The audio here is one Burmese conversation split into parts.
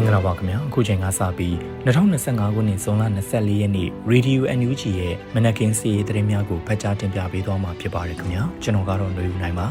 င်္ဂလာပါခင်ဗျာအခုချိန်ကစပြီး2025ခုနှစ်ဇွန်လ24ရက်နေ့ Radio NUG ရဲ့မနက်ခင်းစီးရီးသတင်းများကိုဖတ်ကြားတင်ပြပေးသွားမှာဖြစ်ပါတယ်ခင်ဗျာကျွန်တော်ကတော့ຫນွေဦးနိုင်ပါ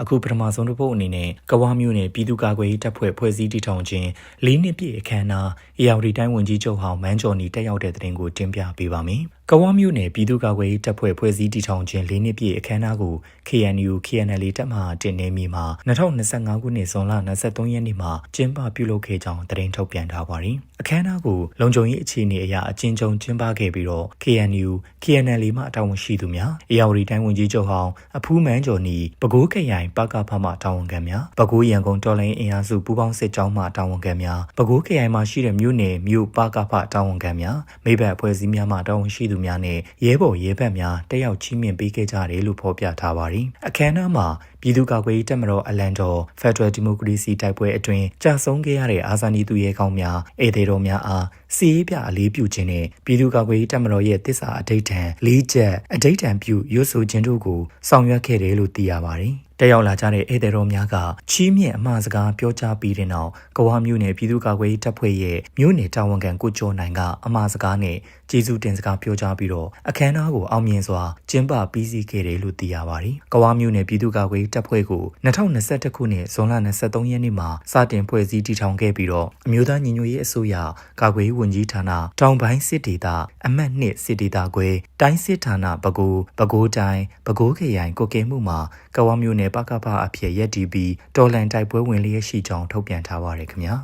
အခုပထမဆုံးတစ်ပုတ်အနေနဲ့ကဝါမျိုးနယ်ပြည်သူ့ကာကွယ်ရေးတပ်ဖွဲ့ဖွဲ့စည်းတည်ထောင်ခြင်း၄နှစ်ပြည့်အခမ်းအနားအေယာဝတီတိုင်းဝန်ကြီးချုပ်ဟောင်းမန်းကျော်နီတက်ရောက်တဲ့တဲ့တင်ကိုတင်ပြပေးပါမယ်။ ကဝါမျိုးနယ်ပြည်သူ့ကာကွယ်ရေးတပ်ဖွဲ့ဖွဲ့စည်းတည်ထောင်ခြင်း၄နှစ်ပြည့်အခမ်းအနားကို KNU KNL တပ်မဟာတင်နေမီမှာ2025ခုနှစ်ဇွန်လ23ရက်နေ့မှာကျင်းပပြုလုပ်ခဲ့ကြောင်းသတင်းထုတ်ပြန်ထားပါတယ်။အခမ်းအနားကိုလုံခြုံရေးအခြေအနေအရအကျဉ်းချုပ်ကျင်းပခဲ့ပြီးတော့ KNU KNL မှတာဝန်ရှိသူများအေယာဝတီတိုင်းဝန်ကြီးချုပ်ဟောင်းအဖူးမန်းကျော်နီပဲခူးခရိုင်ပကဖမှတာဝန်ခံများပဲခူးရန်ကုန်တော်လိုင်းအင်အားစုပူးပေါင်းစစ်ကြောင်းမှတာဝန်ခံများပဲခူးခရိုင်မှာရှိတဲ့မြို့နယ်မြို့ပကဖတာဝန်ခံများမိဘအဖွဲ့အစည်းများမှတာဝန်ရှိသူများနဲ့ရဲဘော်ရဲဘက်များတက်ရောက်ချီးမြှင့်ပေးခဲ့ကြတယ်လို့ဖော်ပြထားပါတယ်အခမ်းအနားမှာ ပြည်သူ့ကာကွယ်ရေးတပ်မတော်အလံတော် Federal Democracy တိုက်ပွဲအတွင်းကြာဆုံးခဲ့ရတဲ့အာဇာနည်သူရဲကောင်းများဧည့်သည်တော်များအားစီးရေးပြအလေးပြုခြင်းနဲ့ပြည်သူ့ကာကွယ်ရေးတပ်မတော်ရဲ့တစ္ဆာအဋိဌံလေးချက်အဋိဌံပြုရွတ်ဆိုခြင်းတို့ကိုဆောင်ရွက်ခဲ့တယ်လို့သိရပါတယ်။တက်ရောက်လာကြတဲ့ဧည့်သည်တော်များကချီးမြှင့်အမှားစကားပြောကြားပြီးတဲ့နောက်ကဝါမျိုးနယ်ပြည်သူ့ကာကွယ်ရေးတပ်ဖွဲ့ရဲ့မြို့နယ်တာဝန်ခံကိုကျော်နိုင်ကအမှားစကားနဲ့ကျေးဇူးတင်စကားပြောကြားပြီးတော့အခမ်းအနားကိုအောင်မြင်စွာကျင်းပပြီးစီးခဲ့တယ်လို့သိရပါတယ်။ကဝါမျိုးနယ်ပြည်သူ့ကာကွယ်ရေးတပ်ဖွဲ့ကို2021ခုနှစ်ဇွန်လ23ရက်နေ့မှာစတင်ဖွဲ့စည်းတည်ထောင်ခဲ့ပြီးတော့အမျိုးသားညီညွတ်ရေးအစိုးရကာကွယ်ရေးဝန်ကြီးဌာနတောင်ပိုင်းစစ်ဒေသအမှတ်2စစ်ဒေသခွဲတိုင်းစစ်ဌာနပဲခူးပဲခူးတိုင်းပဲခူးခရိုင်ကိုကဲမှုမှာကဝါမျိုးနယ်ပကပအဖြစ်ရက်တီပြီးတော်လန်တိုက်ပွဲဝင်လျက်ရှိကြောင်းထုတ်ပြန်ထားပါတယ်ခင်ဗျာ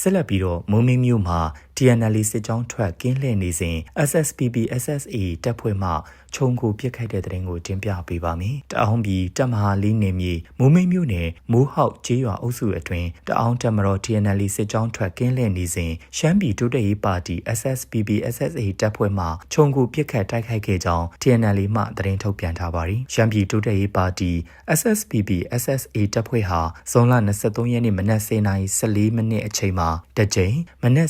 ဆက်လက်ပြီးတော့မုံမင်းမျိုးမှာ TNL စစ်ကြောင်းထွက်ကင်းလှည့်နေစဉ် SSPB SSA တပ်ဖွဲ့မှခြုံကိုပြစ်ခတ်တဲ့တဲ့ရင်ကိုတင်ပြပေးပါမယ်။တအောင်ပြည်တပ်မဟာလေးနေမြေမိုးမိတ်မြို့နယ်မိုးဟောက်ကျေးရွာအုပ်စုအတွင်းတအောင်တပ်မတော် TNL စစ်ကြောင်းထွက်ကင်းလှည့်နေစဉ်ရှမ်းပြည်တိုးတက်ရေးပါတီ SSPB SSA တပ်ဖွဲ့မှခြုံကိုပြစ်ခတ်တိုက်ခိုက်ခဲ့ကြောင်း TNL မှသတင်းထုတ်ပြန်ထားပါတယ်။ရှမ်းပြည်တိုးတက်ရေးပါတီ SSPB SSA တပ်ဖွဲ့ဟာဇွန်လ23ရက်နေ့မနက်10:14မိနစ်အချိန်မှာတစ်ကြိမ်မနက်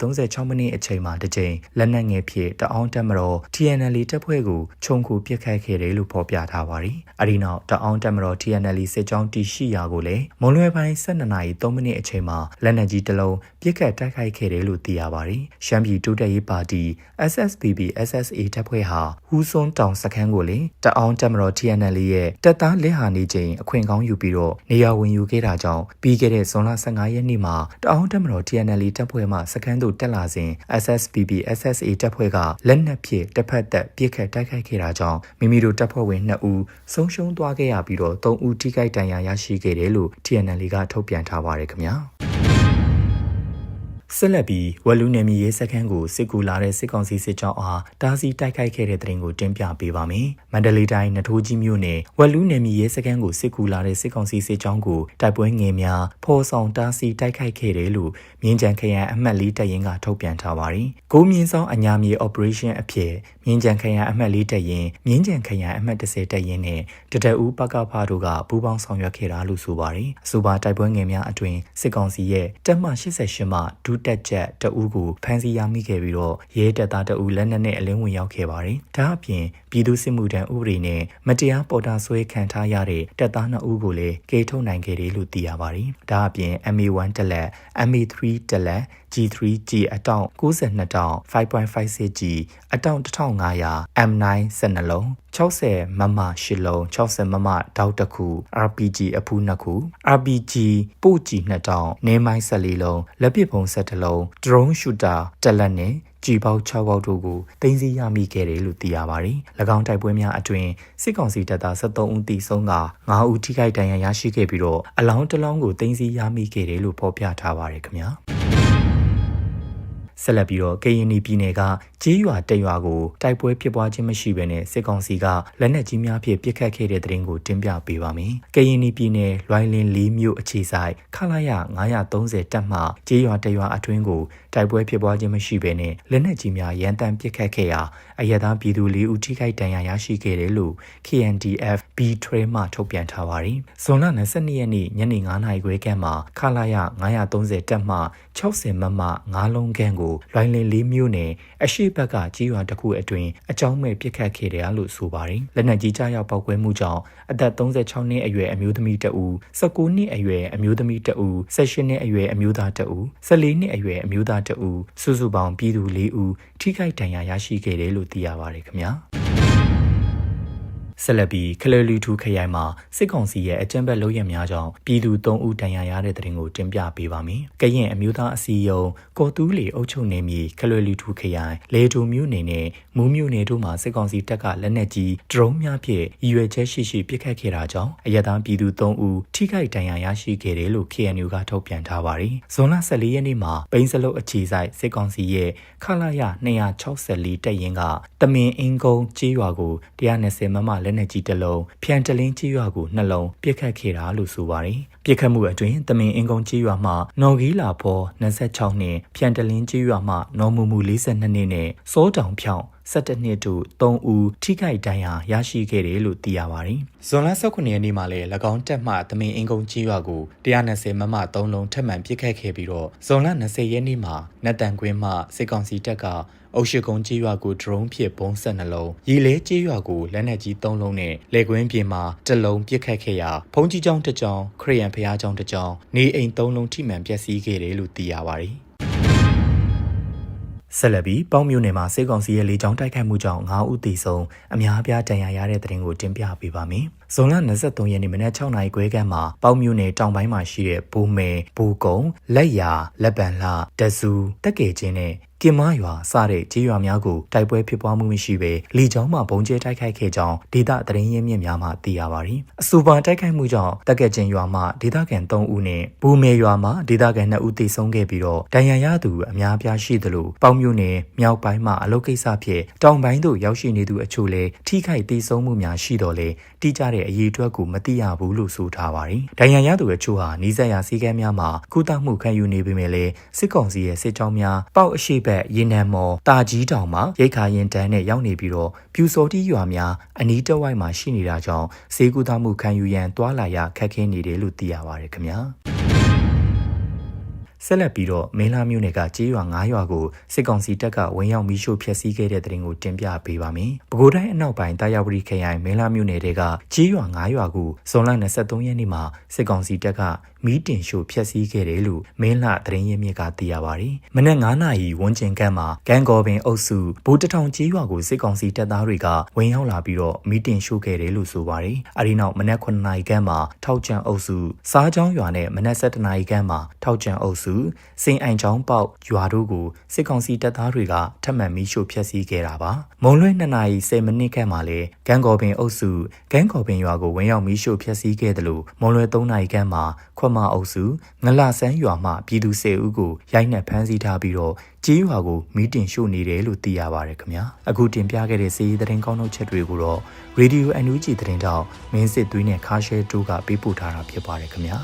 17:36မိနစ်အချိန်မှာတစ်ကြိမ်လက်နက်ငယ်ဖြင့်တအောင်တပ်မတော် TNL တပ်ဖွဲ့ကိုခြုံခုပြစ်ခတ်ခဲ့တယ်လို့ဖော်ပြထားပါတယ်။အဲဒီနောက်တအောင်တပ်မတော် TNL စစ်ကြောင်းတီရှိရာကိုလည်းမွန်လွယ်ပိုင်း12:03မိနစ်အချိန်မှာလက်နက်ကြီးတစ်လုံးပြစ်ခတ်တိုက်ခိုက်ခဲ့တယ်လို့သိရပါတယ်။ရှမ်းပြည်တိုးတက်ရေးပါတီ SSPB SSA တပ်ဖွဲ့ဟာဟူးစွန်းတောင်စခန်းကိုလေတအောင်တပ်မတော် TNL ရဲ့တပ်သားလက်ဟာနေချိန်အခွင့်ကောင်းယူပြီးတော့နေရာဝင်ယူခဲ့တာကြောင့်ပြီးခဲ့တဲ့ဇွန်လ15ရက်နေ့မှာတအောင်တပ်မတော် TNL တပ်ဖွဲ့မှစခန်းသို့တက်လာစဉ် SSPB SSA တပ်ဖွဲ့ကလက်နက်ဖြင့်တစ်ဖက်သက်ပြစ်ခတ်တိုက်ခိုက်ခဲ့တာကြောင့်မိမိတို့တပ်ဖွဲ့ဝင်2ဦးဆုံးရှုံးသွားခဲ့ရပြီးတော့3ဦးထိခိုက်ဒဏ်ရာရရှိခဲ့တယ်လို့ TNL ကထုတ်ပြန်ထားပါတယ်ခင်ဗျာ ဆက်လက်ပြီးဝက်လူနယ်မြေရေးစခန်းကိုစစ်ကူလာတဲ့စစ်ကောင်စီစစ်ကြောင်းအားတားဆီးတိုက်ခိုက်ခဲ့တဲ့တဲ့ရင်ကိုတင်ပြပေးပါမယ်။မန္တလေးတိုင်းနထိုးကြီးမြို့နယ်ဝက်လူနယ်မြေရေးစခန်းကိုစစ်ကူလာတဲ့စစ်ကောင်စီစစ်ကြောင်းကိုတိုက်ပွဲငယ်များဖော်ဆောင်တားဆီးတိုက်ခိုက်ခဲ့တယ်လို့မြင်းကြံခရိုင်အမှတ်၄တပ်ရင်းကထုတ်ပြန်ထားပါတယ်။ကိုမြင်းဆောင်အညာမြေ operation အဖြစ်မြင်းကြံခရိုင်အမှတ်၄တပ်ရင်းမြင်းကြံခရိုင်အမှတ်10တပ်ရင်းနဲ့တတအူးပကဖားတို့ကပူးပေါင်းဆောင်ရွက်ခဲ့တာလို့ဆိုပါတယ်။အဆိုပါတိုက်ပွဲငယ်များအတွင်စစ်ကောင်စီရဲ့တပ်မ88မှဒုတက်ချက်တအူးကိုဖမ်းဆီးရမိခဲ့ပြီးတော့ရဲတပ်သားတအူးလက်နက်နဲ့အလင်းဝင်ရောက်ခဲ့ပါတယ်။ဒါအပြင်ပြည်သူစစ်မှုထမ်းဥပဒေနဲ့မတရားပေါ်တာဆွဲခံထားရတဲ့တပ်သား2ဦးကိုလည်းကေထုတ်နိုင်ခဲ့တယ်လို့သိရပါတယ်။ဒါအပြင် MA1 တက်လက် MA3 တက်လက် G3G အတောင့်92တောင့် 5.56G အတောင့်1500 M9 12လုံး60မမ8လုံး60မမဒေါက်တစ်ခု RPG အဖူး2ခု RPG ပို့ကြည်2တောင့်နေမိုင်း14လုံးလက်ပစ်ဖုံး17လုံး drone shooter တက်လက်နဲ့ကြည်ပေါက်6ပေါက်တို့ကိုတင်စီရမိခဲ့တယ်လို့သိရပါတယ်။၎င်းတိုက်ပွဲများအတွင်စစ်ကောင်စီတပ်သား73ဦးတိဆုံးက9ဦးထိခိုက်ဒဏ်ရာရရှိခဲ့ပြီးတော့အလောင်းတစ်လောင်းကိုတင်စီရမိခဲ့တယ်လို့ဖော်ပြထားပါတယ်ခင်ဗျာ။ ဆက်လက်ပြီးတော့ကရင်ပြည်နယ်ကကြေးရွာတက်ရွာကိုတိုက်ပွဲဖြစ်ပွားခြင်းမရှိဘဲနဲ့စစ်ကောင်စီကလက်နက်ကြီးများဖြင့်ပစ်ခတ်ခဲ့တဲ့တဲ့ရင်ကိုတင်ပြပေးပါမယ်။ကရင်ပြည်နယ်လွိုင်းလင်းလေးမြို့အခြေဆိုင်ခလာရ930တပ်မှကြေးရွာတက်ရွာအတွင်းကိုတိုက်ပွဲဖြစ်ပွားခြင်းမရှိဘဲနဲ့လက်နက်ကြီးများရန်တမ်းပစ်ခတ်ခဲ့ရာအရသာပြည်သူ၄ဦးထိခိုက်ဒဏ်ရာရရှိခဲ့တယ်လို့ KNDF B3 မှထုတ်ပြန်ထားပါတယ်။ဇွန်လ22ရက်နေ့ညနေ9:00နာရီခွဲခန့်မှာခလာရ930တပ်မှ60မမ9လုံးခန့်ကိုကိုလွိုင်းလင်းလေးမျိုးနဲ့အရှိဘက်ကကြီးရွာတစ်ခုအတွင်းအကြောင်းမဲ့ပြစ်ခတ်ခဲ့တယ်လို့ဆိုပါတယ်လက်နက်ကြီးကြားရောက်ပောက်ကွဲမှုကြောင့်အသက်36နှစ်အရွယ်အမျိုးသမီးတဦး19နှစ်အရွယ်အမျိုးသမီးတဦး18နှစ်အရွယ်အမျိုးသားတဦး14နှစ်အရွယ်အမျိုးသားတဦးစုစုပေါင်းပြည်သူ၄ဦးထိခိုက်ဒဏ်ရာရရှိခဲ့တယ်လို့သိရပါတယ်ခင်ဗျာ ဆက်လက်ပြီးခလလူထူခရိုင်မှာစစ်ကောင်စီရဲ့အကြမ်းဖက်လုပ်ရများကြောင့်ပြည်သူ၃ဦးတန်ရာရတဲ့တဲ့တင်ကိုတင်ပြပေးပါမယ်။ကရင်အမျိုးသားအစည်းအရုံးကော်တူးလီအုပ်ချုပ်နေမြေခလလူထူခရိုင်လေတူမြို့နယ်နဲ့မူးမြို့နယ်တို့မှာစစ်ကောင်စီတပ်ကလက်နက်ကြီးဒရုန်းများဖြင့်ရည်ရွယ်ချက်ရှိရှိပစ်ခတ်ခဲ့တာကြောင့်အရသာပြည်သူ၃ဦးထိခိုက်ဒဏ်ရာရရှိခဲ့တယ်လို့ KNU ကထုတ်ပြန်ထားပါတယ်။ဇွန်လ14ရက်နေ့မှာပိန်းစလုတ်အခြေဆိုင်စစ်ကောင်စီရဲ့ခလာရ264တပ်ရင်းကတမင်အင်းကုန်းကြေးရွာကို120မမလက်နက်ကြီးတစ်လုံးဖြန်တလင်းကြေးရွာကိုနှလုံးပစ်ခတ်ခဲ့တာလို့ဆိုပါတယ်။ပစ်ခတ်မှုအတွင်းတမင်အင်းကုန်းကြေးရွာမှနော်ဂီလာဖော26နှစ်ဖြန်တလင်းကြေးရွာမှနော်မူမူ42နှစ်နဲ့စောတောင်ဖြောင်း 17နှစ်တို့3ဦးထိခိုက်ဒဏ်ရာရရှိခဲ့တယ်လို့သိရပါတယ်။ဇွန်လ19ရက်နေ့မှာလည်း၎င်းတက်မှတမင်အင်ကုန်းကြီးရွာကို120မမ3လုံးထပ်မံပစ်ခတ်ခဲ့ပြီးတော့ဇွန်လ20ရက်နေ့မှာနတ်တန်ကွင်းမှစစ်ကောင်စီတပ်ကအုပ်ရှိကုန်းကြီးရွာကိုဒရုန်းဖြင့်ဘုံဆက်နှလုံးရီလဲကြီးရွာကိုလက်နက်ကြီး3လုံးနဲ့လေကွင်းပြင်မှာတစ်လုံးပစ်ခတ်ခဲ့ရာဖုံးကြီးကျောင်းတစ်ကျောင်းခရီးရန်ဖျားကျောင်းတစ်ကျောင်းနေအိမ်3လုံးထိမှန်ပျက်စီးခဲ့တယ်လို့သိရပါတယ်။ ဆက်လက်ပြီးပေါင်းမြို့နယ်မှာစေကောင်စီရဲ့လေကြောင်းတိုက်ခိုက်မှုကြောင့်9ဦးသေဆုံးအများအပြားဒဏ်ရာရတဲ့တဲ့ရင်ကိုတင်ပြပေးပါမယ်။ဇွန်လ23ရက်နေ့မနက်6နာရီခွဲခန့်မှာပေါင်းမြို့နယ်တောင်ပိုင်းမှာရှိတဲ့ဘူမဲဘူကုံလက်ရလက်ပံလှတဆူတက်ကေချင်းနဲ့ ကင်မရွာစတဲ့ကြေးရွာများကိုတိုက်ပွဲဖြစ်ပွားမှုမရှိဘဲလီချောင်းမှဘုံကျဲတိုက်ခိုက်ခဲ့ကြောင်းဒေသသတင်းရင်းမြစ်များမှသိရပါသည်။အဆိုပါတိုက်ခိုက်မှုကြောင့်တက်ကက်ချင်းရွာမှဒေသခံ3ဦးနဲ့ဘူမေရွာမှဒေသခံ2ဦးသေဆုံးခဲ့ပြီးတော့ဒဏ်ရာရသူအများပြားရှိသလိုပေါင်းမြို့နယ်မြောက်ပိုင်းမှအလုတ်ကိစ္စဖြင့်တောင်ပိုင်းသို့ရောက်ရှိနေသူအချို့လည်းထိခိုက်သေဆုံးမှုများရှိတော့လေတိကျတဲ့အရေးအတွက်ကိုမသိရဘူးလို့ဆိုထားပါတယ်။ဒဏ်ရာရသူအချို့ဟာနီးစပ်ရာစီးကမ်းများမှာကုသမှုခံယူနေပေမဲ့လည်းစစ်ကောင်စီရဲ့စစ်ကြောင်းများပေါက်အရှိဘက်ရေနံမော်တာကြီးတောင်မှာရိတ်ခါရင်တန်းနဲ့ရောက်နေပြီးတော့ပြူစော်တီရွာများအနီးတစ်ဝိုက်မှာရှိနေတာကြောင့်ဈေးကုသမှုခံယူရန်တွာလာရခက်ခဲနေတယ်လို့သိရပါတယ်ခင်ဗျာဆက်လက်ပြီးတော့မင်းလာမြို့နယ်ကကြေးရွာ9ရွာကိုစစ်ကောင်စီတပ်ကဝင်ရောက်မိရှို့ဖျက်ဆီးခဲ့တဲ့တဲ့ရင်ကိုတင်ပြပေးပါမယ်။ပဲခူးတိုင်းအနောက်ပိုင်းတာယာဝတီခရိုင်မင်းလာမြို့နယ်ကကြေးရွာ9ရွာကိုဇွန်လ23ရက်နေ့မှာစစ်ကောင်စီတပ်က မီးတင်ရှို့ဖျက်ဆီးခဲ့တယ်လို့မင်းလှသတင်းရင်းမြစ်ကသိရပါတယ်။မနက်9နာရီဝန်းကျင်ကမ်းမှာကန်းကော်ပင်အုပ်စုဗိုလ်တထောင်ကြေးရွာကိုစစ်ကောင်စီတပ်သားတွေကဝင်ရောက်လာပြီးတော့မီးတင်ရှို့ခဲ့တယ်လို့ဆိုပါတယ်။အဲဒီနောက်မနက်9နာရီကမ်းမှာထောက်ချံအုပ်စုစားချောင်းရွာနဲ့မနက်7နာရီကမ်းမှာထောက်ချံအုပ်စုစင်အိုင်ချောင်းပေါက်ရွာတို့ကိုစစ်ကောင်စီတပ်သားတွေကထပ်မံမီးရှို့ဖျက်ဆီးခဲ့တာပါ။မုံလွဲ2နာရီ10မိနစ်ခန့်မှာလဲကန်းကော်ပင်အုပ်စုကန်းကော်ပင်ရွာကိုဝင်ရောက်မီးရှို့ဖျက်ဆီးခဲ့တယ်လို့မုံလွဲ3နာရီခန့်မှာခွတ်မအုပ်စုငလဆန်းရွာမှပြည်သူ10ဦးကိုရိုက်နှက်ဖမ်းဆီးထားပြီးတော့ကြေးရွာကိုမီးတင်ရှို့နေတယ်လို့သိရပါတယ်ခင်ဗျာအခုတင်ပြခဲ့တဲ့စီးရီးသတင်းကောင်းထုတ်ချက်တွေကိုတော့ Radio NUG သတင်းတောက်မင်းစစ်သွေးနဲ့ခါရှဲတိုးကပေးပို့ထားတာဖြစ်ပါတယ်ခင်ဗျာ